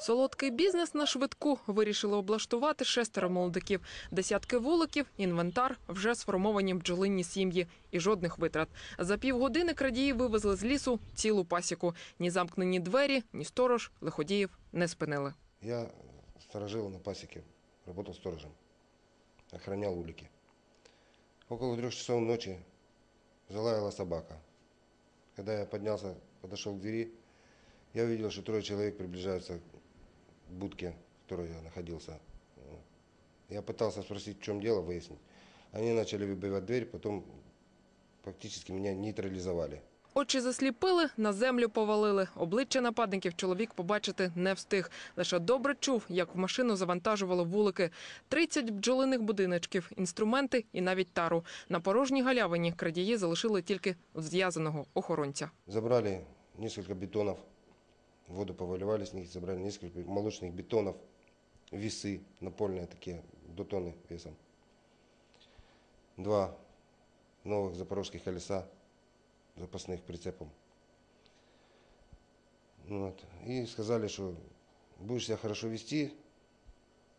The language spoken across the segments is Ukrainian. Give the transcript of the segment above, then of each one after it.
Солодкий бізнес на швидку вирішили облаштувати шестеро молодиків. Десятки вуликів, інвентар, вже сформовані бджолинні сім'ї і жодних витрат. За півгодини крадії вивезли з лісу цілу пасіку. Ні замкнені двері, ні сторож лиходіїв не спинили. Я сторожил на пасеке, работал сторожем, охранял улики. Около трех часов ночи залаяла собака. Когда я поднялся, подошел к двери, я увидел, что трое человек приближаются будке, в которой я находился. Я пытался спросить, в чем дело, выяснить. Они начали выбивать дверь, потом фактически меня нейтрализовали. Очі засліпили, на землю повалили. Обличчя нападників чоловік побачити не встиг. Лише добре чув, як в машину завантажували вулики. 30 бджолиних будиночків, інструменти і навіть тару. На порожній галявині крадії залишили тільки зв'язаного охоронця. Забрали несколько бетонов, в воду повыливали с них, забрали несколько молочных бетонов, весы напольные такие, до тонны весом. Два новых запорожских колеса, запасных прицепом. Вот. И сказали, что будешь себя хорошо вести,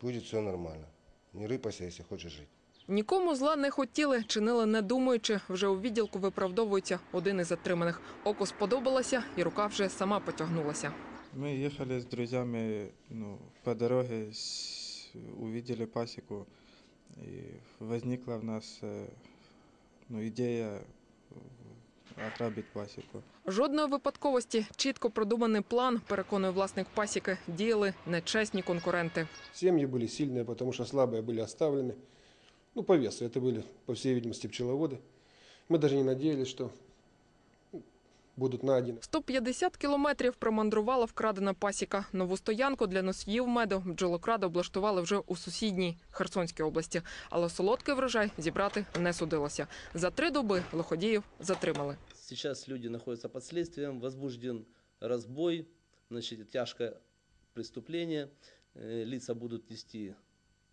будет все нормально. Не рыпайся, если хочешь жить. Нікому зла не хотіли, чинили не думаючи. Вже у відділку виправдовується один із затриманих. Око сподобалося, і рука вже сама потягнулася. Мы ехали с друзьями ну, по дороге, с- увидели пасеку, и возникла в нас э, ну, идея э, ограбить пасеку. Жодної випадковості, чітко продуманий план, переконує власник пасіки, діяли нечесні конкуренти. Семьи были сильные, потому что слабые были оставлены. Ну, по весу. Это были, по всей видимости, пчеловоды. Мы даже не надеялись, что ну, будут найдены. 150 кілометрів промандрувала вкрадена пасіка. Нову стоянку для носіїв меду бджолокради облаштували вже у сусідній Херсонській області. Але солодкий врожай зібрати не судилося. За три доби лиходіїв затримали. Сейчас люди находятся под следствием, возбужден разбой, значит, тяжкое преступление. Э, Лица будут нести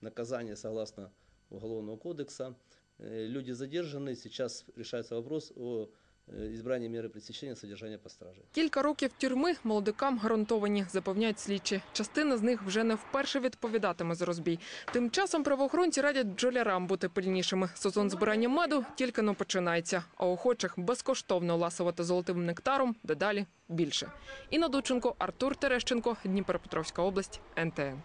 наказание согласно Уголовного кодекса. Э, Люди задержаны, сейчас решается вопрос о э, избрании меры пресечения содержания по страже. Кілька років тюрми молодикам гарантовані, запевняють слідчі. Частина з них вже не вперше відповідатиме за розбій. Тим часом правоохоронці радять бджолярам бути пильнішими. Сезон збирання меду тільки но починається, а охочих безкоштовно ласувати золотим нектаром дедалі більше. Інна Дученко, Артур Терещенко, Дніпропетровська область, НТН.